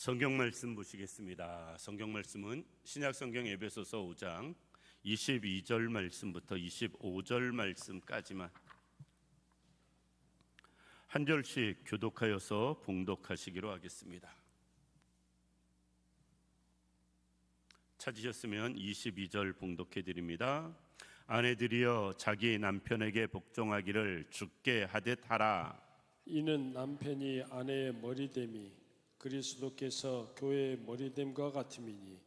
성경 말씀 보시겠습니다. 성경 말씀은 신약 성경 에베소서 5장 22절 말씀부터 25절 말씀까지만 한 절씩 교독하여서 봉독하시기로 하겠습니다. 찾으셨으면 22절 봉독해 드립니다. 아내들이여 자기 남편에게 복종하기를 죽게 하듯 하라. 이는 남편이 아내의 머리됨이 그리스도께서 교회의 머리됨과 같음이니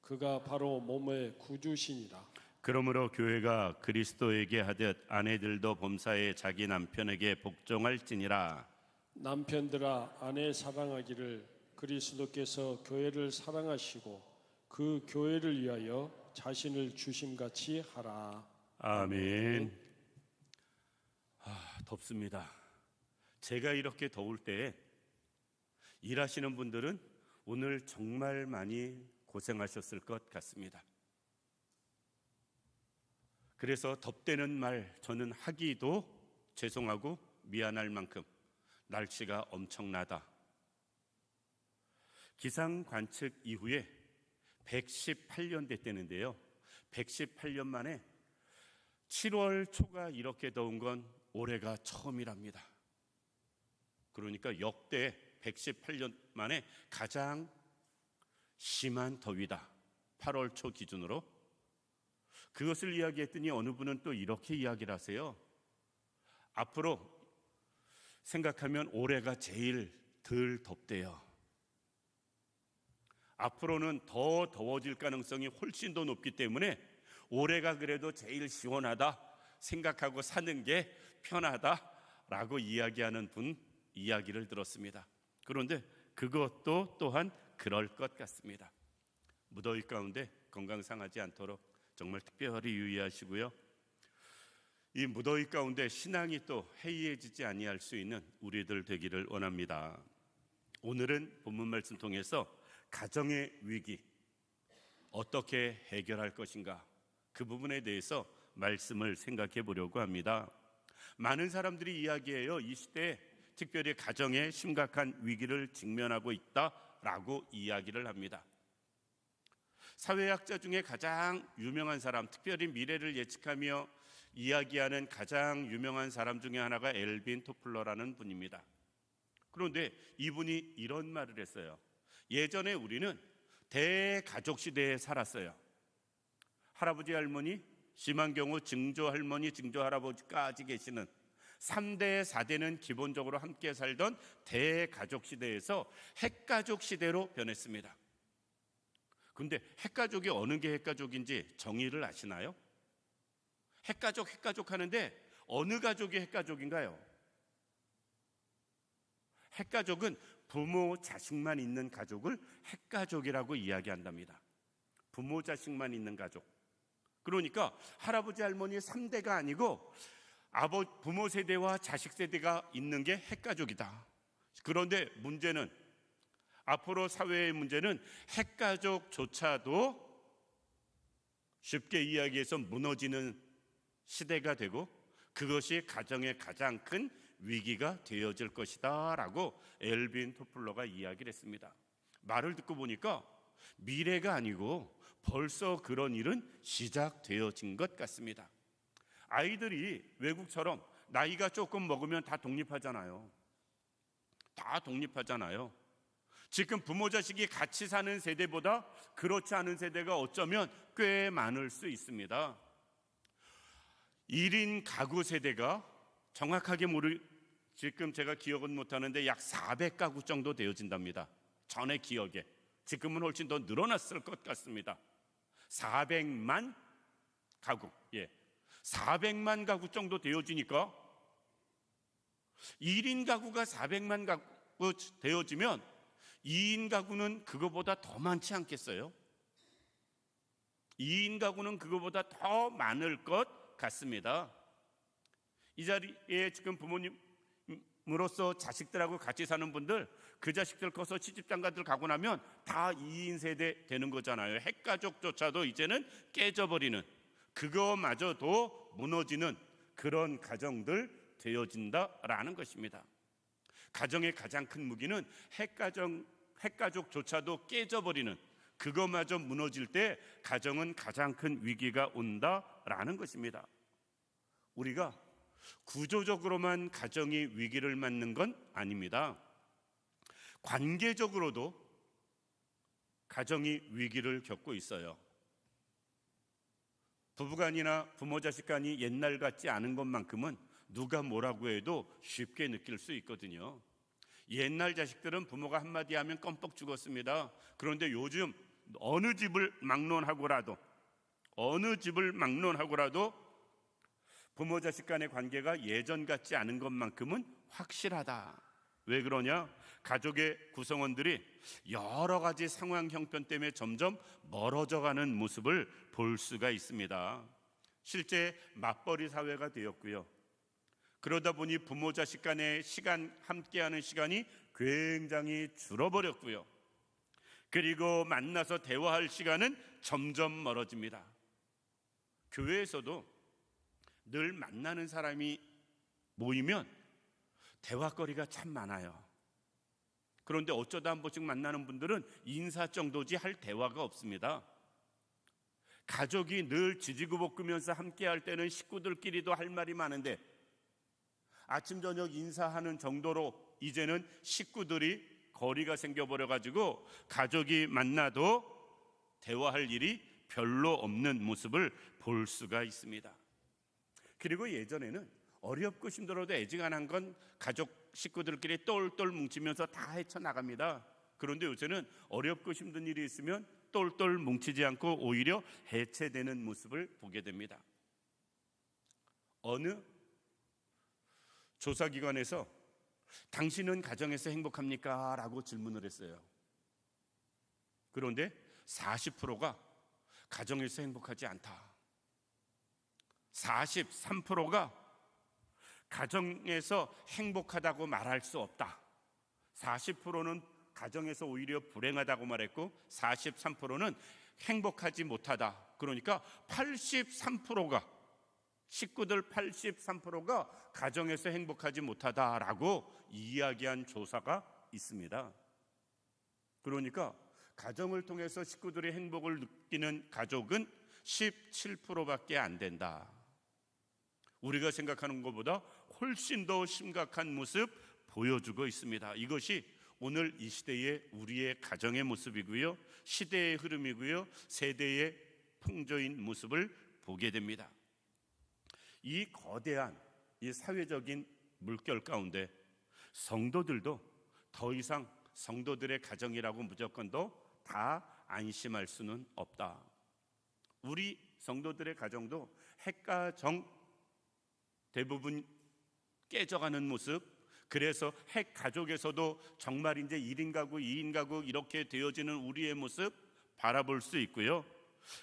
그가 바로 몸의 구주시니라 그러므로 교회가 그리스도에게 하듯 아내들도 범사에 자기 남편에게 복종할지니라. 남편들아 아내 사랑하기를 그리스도께서 교회를 사랑하시고 그 교회를 위하여 자신을 주심 같이 하라 아멘. 아, 덥습니다. 제가 이렇게 더울 때 일하시는 분들은 오늘 정말 많이 고생하셨을 것 같습니다. 그래서 덥다는 말 저는 하기도 죄송하고 미안할 만큼 날씨가 엄청나다. 기상 관측 이후에 118년 됐다는데요. 118년 만에 7월 초가 이렇게 더운 건 올해가 처음이랍니다. 그러니까 역대 118년 만에 가장 심한 더위다. 8월 초 기준으로. 그것을 이야기했더니 어느 분은 또 이렇게 이야기를 하세요. 앞으로 생각하면 올해가 제일 덜 덥대요. 앞으로는 더 더워질 가능성이 훨씬 더 높기 때문에 올해가 그래도 제일 시원하다 생각하고 사는 게 편하다라고 이야기하는 분 이야기를 들었습니다. 그런데 그것도 또한 그럴 것 같습니다. 무더위 가운데 건강 상하지 않도록 정말 특별히 유의하시고요. 이 무더위 가운데 신앙이 또 해이해지지 아니할 수 있는 우리들 되기를 원합니다. 오늘은 본문 말씀 통해서 가정의 위기 어떻게 해결할 것인가 그 부분에 대해서 말씀을 생각해 보려고 합니다. 많은 사람들이 이야기해요. 이 시대에 특별히 가정에 심각한 위기를 직면하고 있다라고 이야기를 합니다. 사회학자 중에 가장 유명한 사람, 특별히 미래를 예측하며 이야기하는 가장 유명한 사람 중에 하나가 엘빈 토플러라는 분입니다. 그런데 이분이 이런 말을 했어요. 예전에 우리는 대가족 시대에 살았어요. 할아버지 할머니, 심한 경우 증조 할머니, 증조 할아버지까지 계시는 3대, 4대는 기본적으로 함께 살던 대가족 시대에서 핵가족 시대로 변했습니다. 근데 핵가족이 어느 게 핵가족인지 정의를 아시나요? 핵가족, 핵가족 하는데 어느 가족이 핵가족인가요? 핵가족은 부모, 자식만 있는 가족을 핵가족이라고 이야기한답니다. 부모, 자식만 있는 가족. 그러니까 할아버지, 할머니 3대가 아니고 아버 부모 세대와 자식 세대가 있는 게 핵가족이다. 그런데 문제는 앞으로 사회의 문제는 핵가족조차도 쉽게 이야기해서 무너지는 시대가 되고 그것이 가정의 가장 큰 위기가 되어질 것이다라고 엘빈 토플러가 이야기를 했습니다. 말을 듣고 보니까 미래가 아니고 벌써 그런 일은 시작되어진 것 같습니다. 아이들이 외국처럼 나이가 조금 먹으면 다 독립하잖아요. 다 독립하잖아요. 지금 부모 자식이 같이 사는 세대보다 그렇지 않은 세대가 어쩌면 꽤 많을 수 있습니다. 1인 가구 세대가 정확하게 모르 지금 제가 기억은 못 하는데 약 400가구 정도 되어진답니다. 전에 기억에. 지금은 훨씬 더 늘어났을 것 같습니다. 400만 가구. 예. 400만 가구 정도 되어지니까 1인 가구가 400만 가구 되어지면 2인 가구는 그거보다 더 많지 않겠어요? 2인 가구는 그거보다 더 많을 것 같습니다. 이 자리에 지금 부모님으로서 자식들하고 같이 사는 분들 그 자식들 커서 시집장가들 가고 나면 다 2인 세대 되는 거잖아요. 핵가족조차도 이제는 깨져버리는 그거마저도 무너지는 그런 가정들 되어진다라는 것입니다. 가정의 가장 큰 무기는 핵가정 핵가족조차도 깨져버리는 그것마저 무너질 때 가정은 가장 큰 위기가 온다라는 것입니다. 우리가 구조적으로만 가정이 위기를 맞는 건 아닙니다. 관계적으로도 가정이 위기를 겪고 있어요. 부부간이나 부모 자식간이 옛날 같지 않은 것만큼은 누가 뭐라고 해도 쉽게 느낄 수 있거든요. 옛날 자식들은 부모가 한마디 하면 껌뻑 죽었습니다. 그런데 요즘 어느 집을 막론하고라도 어느 집을 막론하고라도 부모 자식 간의 관계가 예전 같지 않은 것만큼은 확실하다. 왜 그러냐? 가족의 구성원들이 여러 가지 상황 형편 때문에 점점 멀어져 가는 모습을 볼 수가 있습니다. 실제 맞벌이 사회가 되었고요. 그러다 보니 부모 자식 간의 시간 함께하는 시간이 굉장히 줄어버렸고요. 그리고 만나서 대화할 시간은 점점 멀어집니다. 교회에서도 늘 만나는 사람이 모이면 대화거리가 참 많아요. 그런데 어쩌다 한 번씩 만나는 분들은 인사 정도지 할 대화가 없습니다. 가족이 늘 지지고 볶으면서 함께 할 때는 식구들끼리도 할 말이 많은데 아침 저녁 인사하는 정도로 이제는 식구들이 거리가 생겨버려 가지고 가족이 만나도 대화할 일이 별로 없는 모습을 볼 수가 있습니다. 그리고 예전에는 어렵고 힘들어도 애지간한 건 가족 식구들끼리 똘똘 뭉치면서 다 헤쳐나갑니다. 그런데 요새는 어렵고 힘든 일이 있으면 똘똘 뭉치지 않고 오히려 해체되는 모습을 보게 됩니다. 어느 조사기관에서 당신은 가정에서 행복합니까? 라고 질문을 했어요. 그런데 40%가 가정에서 행복하지 않다. 43%가 가정에서 행복하다고 말할 수 없다. 40%는 가정에서 오히려 불행하다고 말했고 43%는 행복하지 못하다. 그러니까 83%가 식구들 83%가 가정에서 행복하지 못하다라고 이야기한 조사가 있습니다. 그러니까 가정을 통해서 식구들의 행복을 느끼는 가족은 17%밖에 안 된다. 우리가 생각하는 것보다 훨씬 더 심각한 모습 보여주고 있습니다. 이것이 오늘 이 시대의 우리의 가정의 모습이고요. 시대의 흐름이고요. 세대의 풍조인 모습을 보게 됩니다. 이 거대한 이 사회적인 물결 가운데 성도들도 더 이상 성도들의 가정이라고 무조건도 다 안심할 수는 없다. 우리 성도들의 가정도 핵과 정 대부분 깨져가는 모습 그래서 핵 가족에서도 정말 이제 1인 가구, 2인 가구 이렇게 되어지는 우리의 모습 바라볼 수 있고요.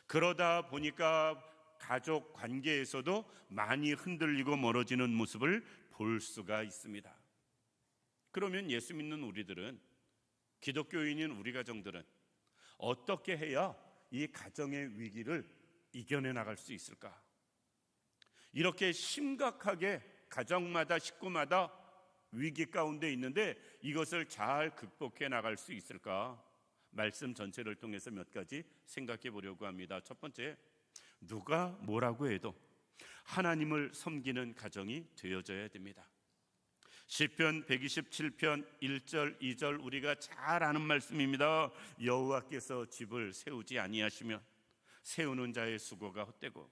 그러다 보니까 가족 관계에서도 많이 흔들리고 멀어지는 모습을 볼 수가 있습니다. 그러면 예수 믿는 우리들은 기독교인인 우리 가정들은 어떻게 해야 이 가정의 위기를 이겨내 나갈 수 있을까? 이렇게 심각하게 가정마다 식구마다 위기 가운데 있는데 이것을 잘 극복해 나갈 수 있을까? 말씀 전체를 통해서 몇 가지 생각해 보려고 합니다. 첫 번째, 누가 뭐라고 해도 하나님을 섬기는 가정이 되어져야 됩니다. 시편 127편 1절 2절 우리가 잘 아는 말씀입니다. 여호와께서 집을 세우지 아니하시면 세우는 자의 수고가 헛되고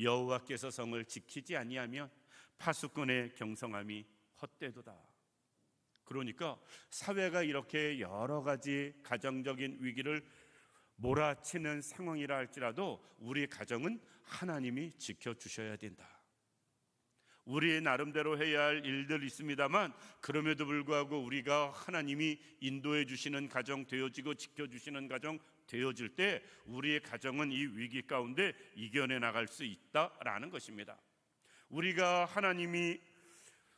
여호와께서 성을 지키지 아니하면 파수꾼의 경성함이 헛되도다. 그러니까 사회가 이렇게 여러 가지 가정적인 위기를 몰아치는 상황이라 할지라도 우리 가정은 하나님이 지켜 주셔야 된다. 우리 나름대로 해야 할 일들 있습니다만 그럼에도 불구하고 우리가 하나님이 인도해 주시는 가정 되어지고 지켜 주시는 가정 되어질 때 우리의 가정은 이 위기 가운데 이겨내 나갈 수 있다라는 것입니다. 우리가 하나님이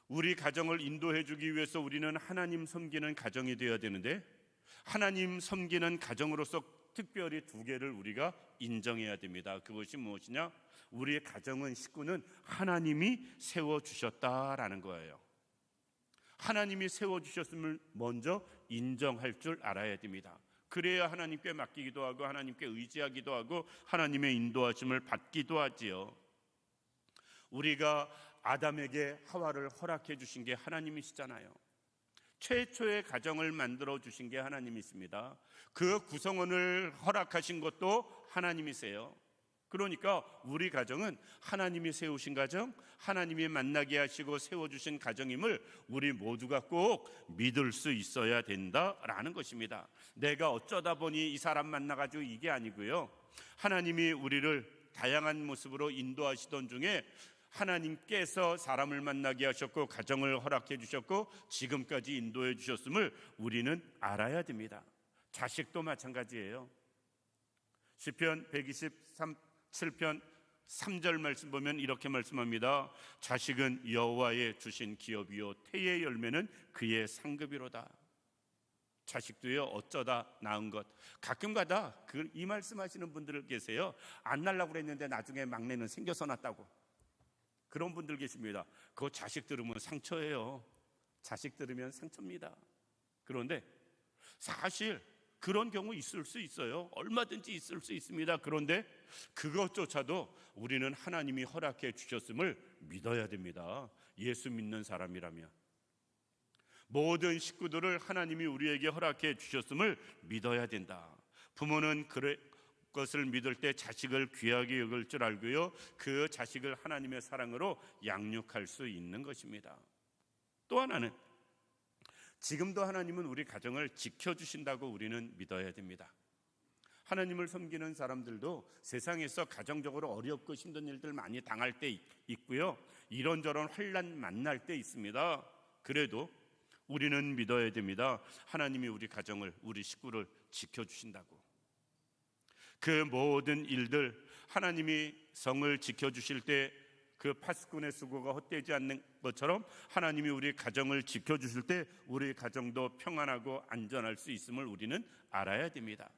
우리 가정을 인도해 주기 위해서 우리는 하나님 섬기는 가정이 되어야 되는데 하나님 섬기는 가정으로서 특별히 두 개를 우리가 인정해야 됩니다. 그것이 무엇이냐? 우리의 가정은 식구는 하나님이 세워 주셨다라는 거예요. 하나님이 세워 주셨음을 먼저 인정할 줄 알아야 됩니다. 그래야 하나님께 맡기기도 하고 하나님께 의지하기도 하고 하나님의 인도하심을 받기도 하지요. 우리가 아담에게 하와를 허락해 주신 게 하나님이시잖아요. 최초의 가정을 만들어 주신 게 하나님이십니다. 그 구성원을 허락하신 것도 하나님이세요. 그러니까 우리 가정은 하나님이 세우신 가정, 하나님이 만나게 하시고 세워주신 가정임을 우리 모두가 꼭 믿을 수 있어야 된다라는 것입니다. 내가 어쩌다 보니 이 사람 만나가지고 이게 아니고요. 하나님이 우리를 다양한 모습으로 인도하시던 중에 하나님께서 사람을 만나게 하셨고 가정을 허락해 주셨고 지금까지 인도해 주셨음을 우리는 알아야 됩니다. 자식도 마찬가지예요. 시편 123 7편 3절 말씀 보면 이렇게 말씀합니다. 자식은 여호와의 주신 기업이요 태의 열매는 그의 상급이로다. 자식도요 어쩌다 낳은 것 가끔가다 그 이 말씀하시는 분들 계세요. 안 날라고 그랬는데 나중에 막내는 생겨서 났다고 그런 분들 계십니다. 그거 자식 들으면 상처예요. 자식 들으면 상처입니다. 그런데 사실 그런 경우 있을 수 있어요. 얼마든지 있을 수 있습니다. 그런데 그것조차도 우리는 하나님이 허락해 주셨음을 믿어야 됩니다. 예수 믿는 사람이라면. 모든 식구들을 하나님이 우리에게 허락해 주셨음을 믿어야 된다. 부모는 그래, 것을 믿을 때 자식을 귀하게 여길 줄 알고요. 그 자식을 하나님의 사랑으로 양육할 수 있는 것입니다. 또 하나는 지금도 하나님은 우리 가정을 지켜주신다고 우리는 믿어야 됩니다. 하나님을 섬기는 사람들도 세상에서 가정적으로 어렵고 힘든 일들 많이 당할 때 있고요. 이런저런 환란 만날 때 있습니다. 그래도 우리는 믿어야 됩니다. 하나님이 우리 가정을 우리 식구를 지켜 주신다고. 그 모든 일들 하나님이 성을 지켜주실 때 그 파수꾼의 수고가 헛되지 않는 것처럼 하나님이 우리 가정을 지켜주실 때 우리 가정도 평안하고 안전할 수 있음을 우리는 알아야 됩니다.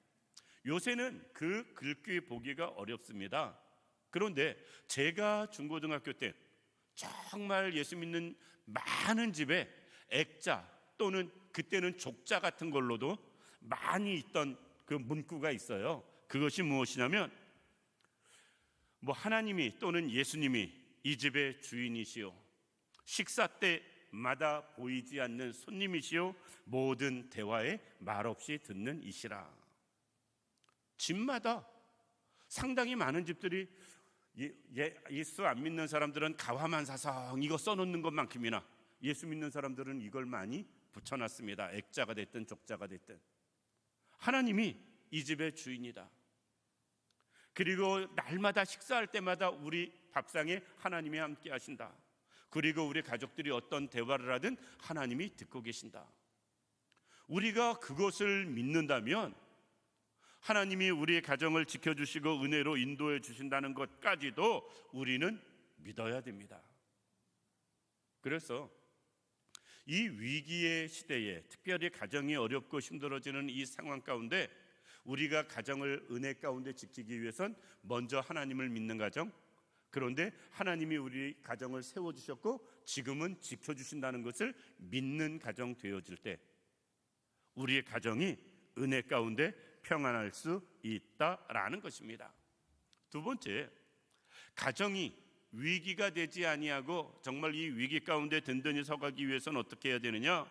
요새는 그 글귀 보기가 어렵습니다. 그런데 제가 중고등학교 때 정말 예수 믿는 많은 집에 액자 또는 그때는 족자 같은 걸로도 많이 있던 그 문구가 있어요. 그것이 무엇이냐면 뭐 하나님이 또는 예수님이 이 집의 주인이시요 식사 때마다 보이지 않는 손님이시요 모든 대화에 말없이 듣는 이시라. 집마다 상당히 많은 집들이 예, 예, 예수 안 믿는 사람들은 가화만 사성 이거 써놓는 것만큼이나 예수 믿는 사람들은 이걸 많이 붙여놨습니다. 액자가 됐든 족자가 됐든 하나님이 이 집의 주인이다. 그리고 날마다 식사할 때마다 우리 밥상에 하나님이 함께 하신다. 그리고 우리 가족들이 어떤 대화를 하든 하나님이 듣고 계신다. 우리가 그것을 믿는다면 하나님이 우리의 가정을 지켜주시고 은혜로 인도해 주신다는 것까지도 우리는 믿어야 됩니다. 그래서 이 위기의 시대에 특별히 가정이 어렵고 힘들어지는 이 상황 가운데 우리가 가정을 은혜 가운데 지키기 위해선 먼저 하나님을 믿는 가정 그런데 하나님이 우리 가정을 세워 주셨고 지금은 지켜 주신다는 것을 믿는 가정 되어질 때 우리의 가정이 은혜 가운데 평안할 수 있다라는 것입니다. 두 번째, 가정이 위기가 되지 아니하고 정말 이 위기 가운데 든든히 서가기 위해서는 어떻게 해야 되느냐?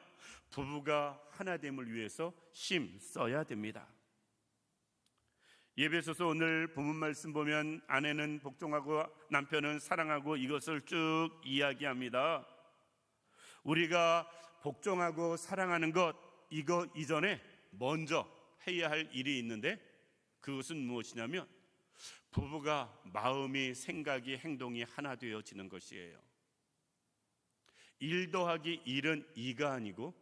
부부가 하나됨을 위해서 힘 써야 됩니다. 예배소서 오늘 본문 말씀 보면 아내는 복종하고 남편은 사랑하고 이것을 쭉 이야기합니다. 우리가 복종하고 사랑하는 것 이거 이전에 먼저 해야 할 일이 있는데 그것은 무엇이냐면 부부가 마음이 생각이 행동이 하나 되어지는 것이에요. 일 더하기 일은 이가 아니고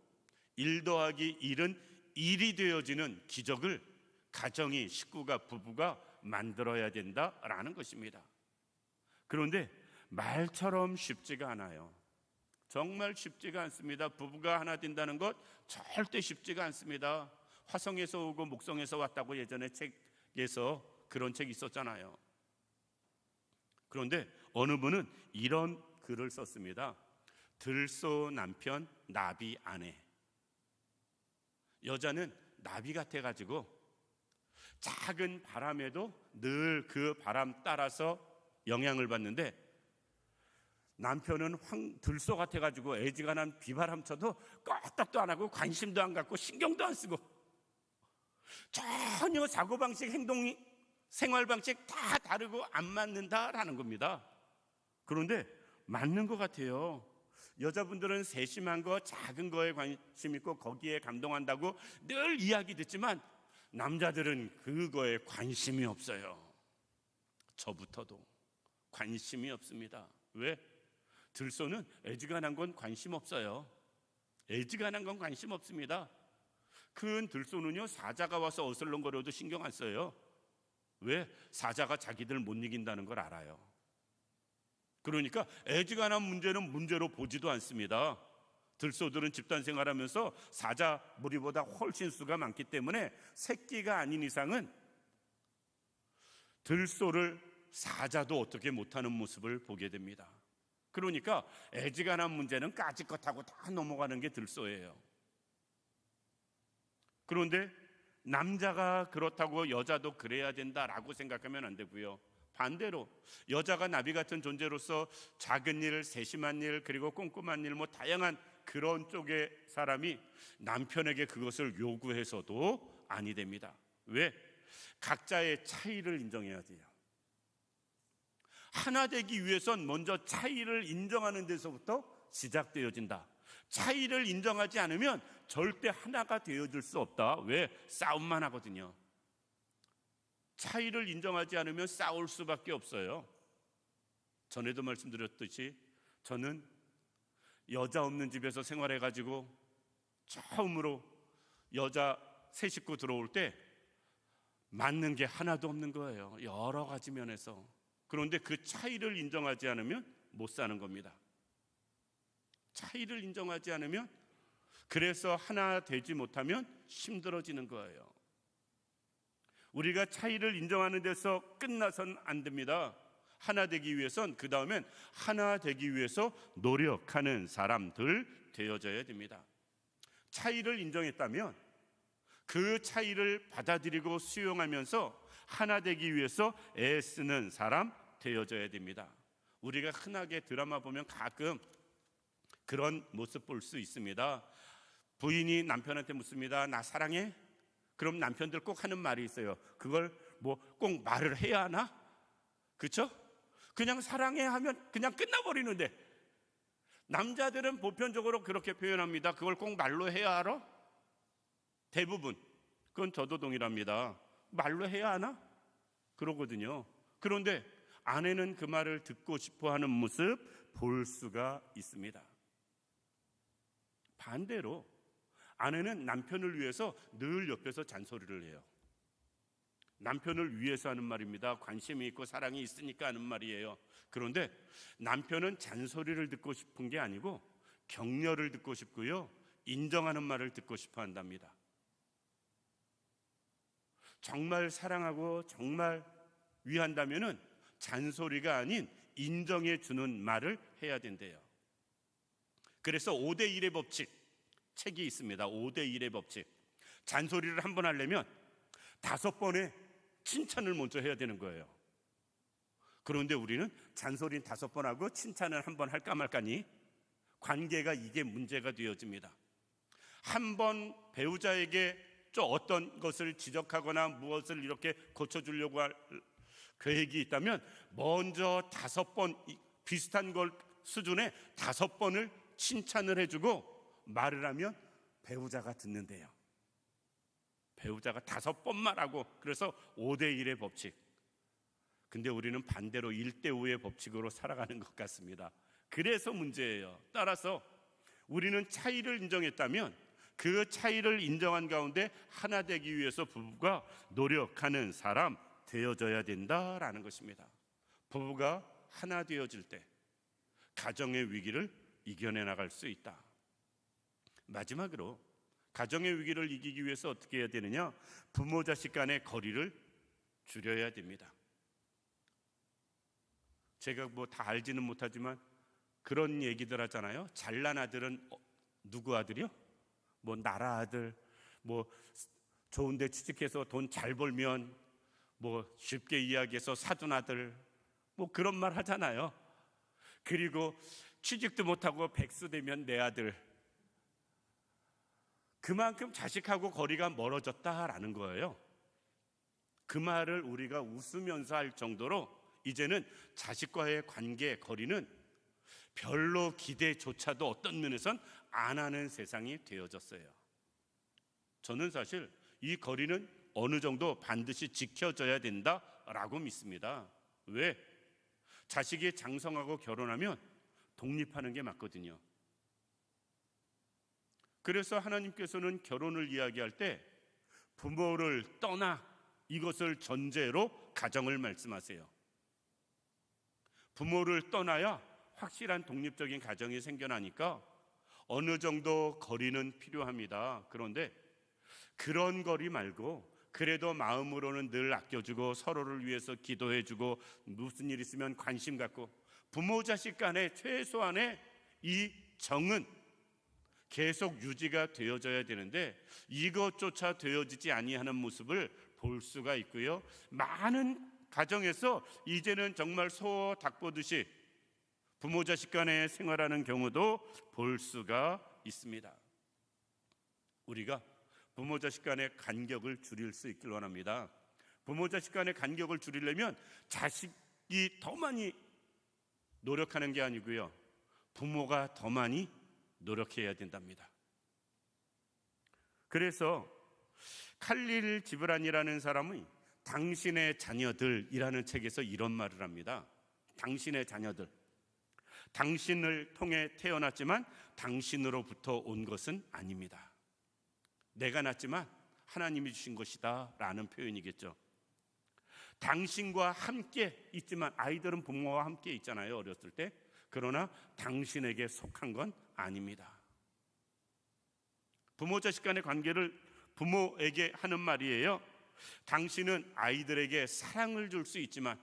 일 더하기 일은 일이 되어지는 기적을 가정이 식구가 부부가 만들어야 된다라는 것입니다. 그런데 말처럼 쉽지가 않아요. 정말 쉽지가 않습니다. 부부가 하나 된다는 것 절대 쉽지가 않습니다. 화성에서 오고 목성에서 왔다고 예전에 책에서 그런 책 있었잖아요. 그런데 어느 분은 이런 글을 썼습니다. 들소 남편, 나비 아내. 여자는 나비 같아 가지고 작은 바람에도 늘 그 바람 따라서 영향을 받는데 남편은 황 들소 같아 가지고 애지간한 비바람 쳐도 껐떡도 안 하고 관심도 안 갖고 신경도 안 쓰고 전혀 사고 방식 행동 생활 방식 다 다르고 안 맞는다라는 겁니다. 그런데 맞는 것 같아요. 여자분들은 세심한 거, 작은 거에 관심 있고 거기에 감동한다고 늘 이야기 듣지만 남자들은 그거에 관심이 없어요. 저부터도 관심이 없습니다. 왜? 들소는 애지간한 건 관심 없어요. 애지간한 건 관심 없습니다. 큰 들소는요 사자가 와서 어슬렁거려도 신경 안 써요. 왜? 사자가 자기들 못 이긴다는 걸 알아요. 그러니까 애지간한 문제는 문제로 보지도 않습니다. 들소들은 집단 생활하면서 사자 무리보다 훨씬 수가 많기 때문에 새끼가 아닌 이상은 들소를 사자도 어떻게 못하는 모습을 보게 됩니다. 그러니까 애지간한 문제는 까짓것하고 다 넘어가는 게 들소예요. 그런데 남자가 그렇다고 여자도 그래야 된다라고 생각하면 안 되고요. 반대로 여자가 나비 같은 존재로서 작은 일, 세심한 일, 그리고 꼼꼼한 일, 뭐 다양한 그런 쪽의 사람이 남편에게 그것을 요구해서도 아니 됩니다. 왜? 각자의 차이를 인정해야 돼요. 하나 되기 위해선 먼저 차이를 인정하는 데서부터 시작되어진다. 차이를 인정하지 않으면 절대 하나가 되어줄 수 없다. 왜? 싸움만 하거든요. 차이를 인정하지 않으면 싸울 수밖에 없어요. 전에도 말씀드렸듯이 저는 여자 없는 집에서 생활해 가지고 처음으로 여자 새 식구 들어올 때 맞는 게 하나도 없는 거예요. 여러 가지 면에서. 그런데 그 차이를 인정하지 않으면 못 사는 겁니다. 차이를 인정하지 않으면 그래서 하나 되지 못하면 힘들어지는 거예요. 우리가 차이를 인정하는 데서 끝나선 안 됩니다. 하나 되기 위해선 그 다음엔 하나 되기 위해서 노력하는 사람들 되어져야 됩니다. 차이를 인정했다면 그 차이를 받아들이고 수용하면서 하나 되기 위해서 애쓰는 사람 되어져야 됩니다. 우리가 흔하게 드라마 보면 가끔 그런 모습 볼 수 있습니다. 부인이 남편한테 묻습니다. 나 사랑해? 그럼 남편들 꼭 하는 말이 있어요. 그걸 뭐 꼭 말을 해야 하나? 그렇죠? 그냥 사랑해 하면 그냥 끝나버리는데 남자들은 보편적으로 그렇게 표현합니다. 그걸 꼭 말로 해야 하러? 대부분 그건 저도 동일합니다. 말로 해야 하나? 그러거든요. 그런데 아내는 그 말을 듣고 싶어 하는 모습 볼 수가 있습니다. 반대로 아내는 남편을 위해서 늘 옆에서 잔소리를 해요. 남편을 위해서 하는 말입니다. 관심이 있고 사랑이 있으니까 하는 말이에요. 그런데 남편은 잔소리를 듣고 싶은 게 아니고 격려를 듣고 싶고요. 인정하는 말을 듣고 싶어 한답니다. 정말 사랑하고 정말 위한다면은 잔소리가 아닌 인정해 주는 말을 해야 된대요. 그래서 5대 1의 법칙 책이 있습니다. 5대 1의 법칙. 잔소리를 한 번 하려면 다섯 번의 칭찬을 먼저 해야 되는 거예요. 그런데 우리는 잔소리는 다섯 번 하고 칭찬을 한 번 할까 말까니 관계가 이게 문제가 되어집니다. 한 번 배우자에게 좀 어떤 것을 지적하거나 무엇을 이렇게 고쳐주려고 할 계획이 있다면 먼저 다섯 번 비슷한 걸 수준의 다섯 번을 칭찬을 해주고 말을 하면 배우자가 듣는데요. 배우자가 다섯 번 말하고 그래서 5대 1의 법칙. 근데 우리는 반대로 1대 5의 법칙으로 살아가는 것 같습니다. 그래서 문제예요. 따라서 우리는 차이를 인정했다면 그 차이를 인정한 가운데 하나 되기 위해서 부부가 노력하는 사람 되어져야 된다라는 것입니다. 부부가 하나 되어질 때 가정의 위기를 이겨내 나갈 수 있다. 마지막으로 가정의 위기를 이기기 위해서 어떻게 해야 되느냐? 부모 자식 간의 거리를 줄여야 됩니다. 제가 뭐 다 알지는 못하지만 그런 얘기들 하잖아요. 잘난 아들은 어, 누구 아들이요? 뭐 나라 아들, 뭐 좋은데 취직해서 돈 잘 벌면 뭐 쉽게 이야기해서 사돈 아들, 뭐 그런 말 하잖아요. 그리고 취직도 못하고 백수 되면 내 아들. 그만큼 자식하고 거리가 멀어졌다라는 거예요. 그 말을 우리가 웃으면서 할 정도로 이제는 자식과의 관계 거리는 별로 기대조차도 어떤 면에선 안 하는 세상이 되어졌어요. 저는 사실 이 거리는 어느 정도 반드시 지켜져야 된다라고 믿습니다. 왜? 자식이 장성하고 결혼하면 독립하는 게 맞거든요. 그래서 하나님께서는 결혼을 이야기할 때 부모를 떠나 이것을 전제로 가정을 말씀하세요. 부모를 떠나야 확실한 독립적인 가정이 생겨나니까 어느 정도 거리는 필요합니다. 그런데 그런 거리 말고 그래도 마음으로는 늘 아껴주고 서로를 위해서 기도해주고 무슨 일 있으면 관심 갖고 부모 자식 간의 최소한의 이 정은 계속 유지가 되어져야 되는데 이것조차 되어지지 아니하는 모습을 볼 수가 있고요. 많은 가정에서 이제는 정말 소 닭 보듯이 부모 자식 간에 생활하는 경우도 볼 수가 있습니다. 우리가 부모 자식 간의 간격을 줄일 수 있길 원합니다. 부모 자식 간의 간격을 줄이려면 자식이 더 많이 노력하는 게 아니고요. 부모가 더 많이 노력해야 된답니다. 그래서 칼릴 지브란이라는 사람이 당신의 자녀들이라는 책에서 이런 말을 합니다. 당신의 자녀들. 당신을 통해 태어났지만 당신으로부터 온 것은 아닙니다. 내가 낳지만 하나님이 주신 것이다 라는 표현이겠죠. 당신과 함께 있지만 아이들은 부모와 함께 있잖아요. 어렸을 때. 그러나 당신에게 속한 건 아닙니다. 부모 자식 간의 관계를 부모에게 하는 말이에요. 당신은 아이들에게 사랑을 줄 수 있지만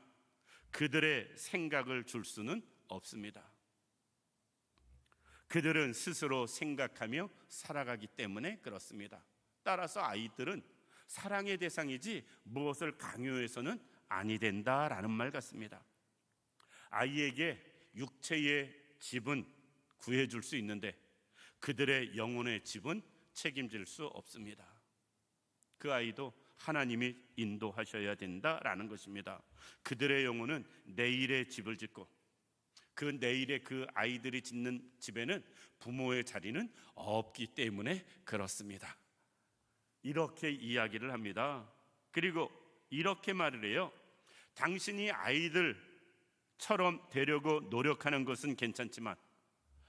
그들의 생각을 줄 수는 없습니다. 그들은 스스로 생각하며 살아가기 때문에 그렇습니다. 따라서 아이들은 사랑의 대상이지 무엇을 강요해서는 아니 된다라는 말 같습니다. 아이에게 육체의 집은 구해줄 수 있는데 그들의 영혼의 집은 책임질 수 없습니다. 그 아이도 하나님이 인도하셔야 된다라는 것입니다. 그들의 영혼은 내일의 집을 짓고 그 내일의 그 아이들이 짓는 집에는 부모의 자리는 없기 때문에 그렇습니다. 이렇게 이야기를 합니다. 그리고 이렇게 말을 해요. 당신이 아이들처럼 되려고 노력하는 것은 괜찮지만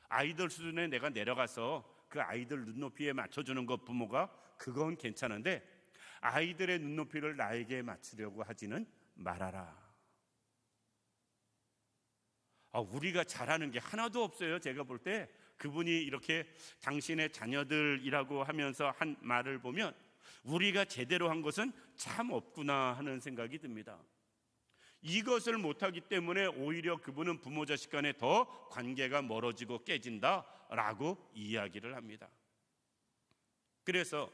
아이들 수준에 내가 내려가서 그 아이들 눈높이에 맞춰주는 것 부모가 그건 괜찮은데 아이들의 눈높이를 나에게 맞추려고 하지는 말아라. 아, 우리가 잘하는 게 하나도 없어요. 제가 볼 때 그분이 이렇게 당신의 자녀들이라고 하면서 한 말을 보면 우리가 제대로 한 것은 참 없구나 하는 생각이 듭니다. 이것을 못하기 때문에 오히려 그분은 부모 자식 간에 더 관계가 멀어지고 깨진다라고 이야기를 합니다. 그래서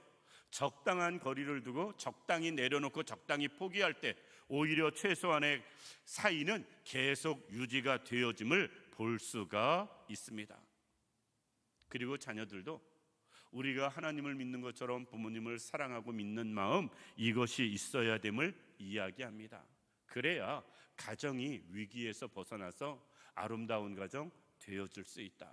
적당한 거리를 두고 적당히 내려놓고 적당히 포기할 때 오히려 최소한의 사이는 계속 유지가 되어짐을 볼 수가 있습니다. 그리고 자녀들도 우리가 하나님을 믿는 것처럼 부모님을 사랑하고 믿는 마음 이것이 있어야 됨을 이야기합니다. 그래야 가정이 위기에서 벗어나서 아름다운 가정 되어질 수 있다.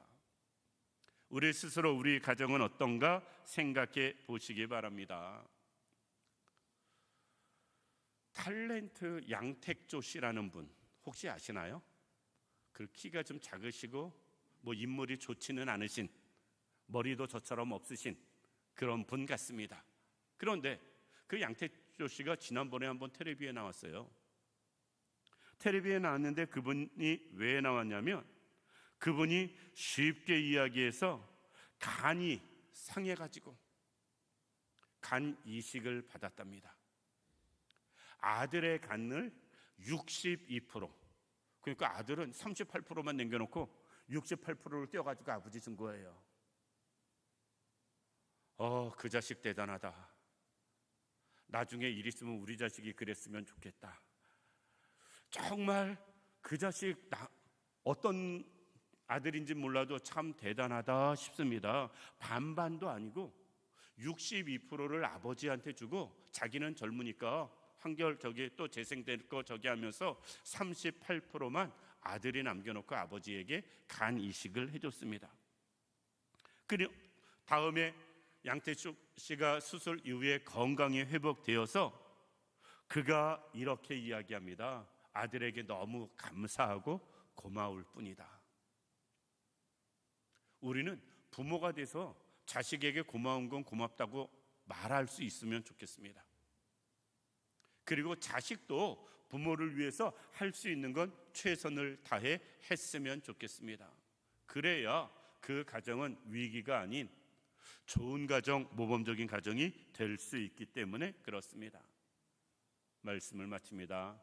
우리 스스로 우리 가정은 어떤가 생각해 보시기 바랍니다. 탤런트 양택조 씨라는 분 혹시 아시나요? 그 키가 좀 작으시고 뭐 인물이 좋지는 않으신 머리도 저처럼 없으신 그런 분 같습니다. 그런데 그 양택조 씨가 지난번에 한번 텔레비에 나왔어요. 텔레비에 나왔는데 그분이 왜 나왔냐면 그분이 쉽게 이야기해서 간이 상해가지고 간 이식을 받았답니다. 아들의 간을 62% 그러니까 아들은 38%만 남겨놓고 68%를 떼어가지고 아버지 준 거예요. 어, 그 자식 대단하다. 나중에 일 있으면 우리 자식이 그랬으면 좋겠다. 정말 그 자식 나, 어떤 아들인지 몰라도 참 대단하다 싶습니다. 반반도 아니고 62%를 아버지한테 주고 자기는 젊으니까 한결 저기 또 재생될 거 저기 하면서 38%만 아들이 남겨놓고 아버지에게 간 이식을 해줬습니다. 그리고 다음에 양태숙 씨가 수술 이후에 건강이 회복되어서 그가 이렇게 이야기합니다. 아들에게 너무 감사하고 고마울 뿐이다. 우리는 부모가 돼서 자식에게 고마운 건 고맙다고 말할 수 있으면 좋겠습니다. 그리고 자식도 부모를 위해서 할 수 있는 건 최선을 다해 했으면 좋겠습니다. 그래야 그 가정은 위기가 아닌 좋은 가정, 모범적인 가정이 될 수 있기 때문에 그렇습니다. 말씀을 마칩니다.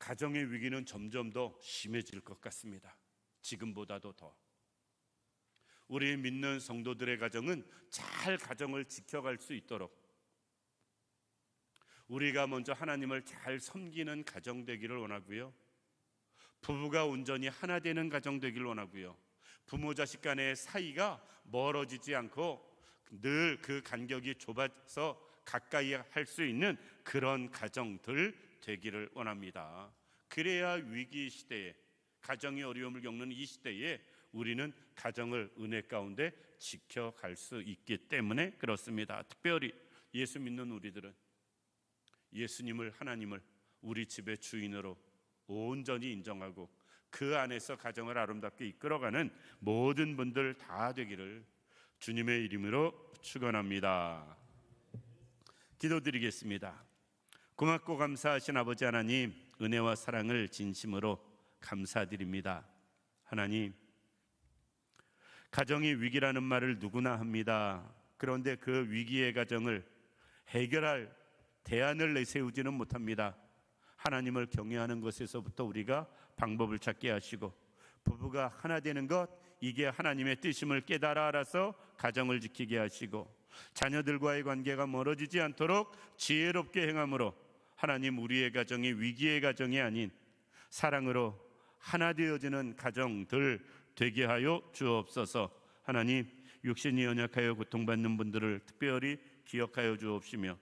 가정의 위기는 점점 더 심해질 것 같습니다. 지금보다도 더. 우리 믿는 성도들의 가정은 잘 가정을 지켜갈 수 있도록 우리가 먼저 하나님을 잘 섬기는 가정 되기를 원하고요. 부부가 온전히 하나 되는 가정 되기를 원하고요. 부모 자식 간의 사이가 멀어지지 않고 늘 그 간격이 좁아서 가까이 할 수 있는 그런 가정들 되기를 원합니다. 그래야 위기 시대에 가정이 어려움을 겪는 이 시대에 우리는 가정을 은혜 가운데 지켜갈 수 있기 때문에 그렇습니다. 특별히 예수 믿는 우리들은 예수님을 하나님을 우리 집의 주인으로 온전히 인정하고 그 안에서 가정을 아름답게 이끌어가는 모든 분들 다 되기를 주님의 이름으로 축원합니다. 기도드리겠습니다. 고맙고 감사하신 아버지 하나님 은혜와 사랑을 진심으로 감사드립니다. 하나님 가정이 위기라는 말을 누구나 합니다. 그런데 그 위기의 가정을 해결할 대안을 내세우지는 못합니다. 하나님을 경외하는 것에서부터 우리가 방법을 찾게 하시고 부부가 하나 되는 것 이게 하나님의 뜻임을 깨달아 알아서 가정을 지키게 하시고 자녀들과의 관계가 멀어지지 않도록 지혜롭게 행함으로 하나님 우리의 가정이 위기의 가정이 아닌 사랑으로 하나 되어지는 가정들 되게 하여 주옵소서. 하나님 육신이 연약하여 고통받는 분들을 특별히 기억하여 주옵시며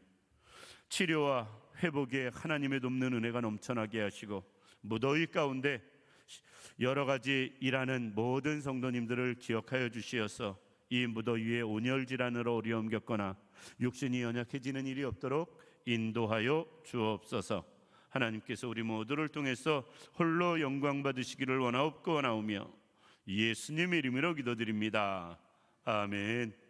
치료와 회복에 하나님의 돕는 은혜가 넘쳐나게 하시고 무더위 가운데 여러 가지 일하는 모든 성도님들을 기억하여 주시어서 이 무더위에 온열 질환으로 어려움 겪거나 육신이 연약해지는 일이 없도록 인도하여 주옵소서. 하나님께서 우리 모두를 통해서 홀로 영광 받으시기를 원하옵고 원하오며 예수님의 이름으로 기도드립니다. 아멘.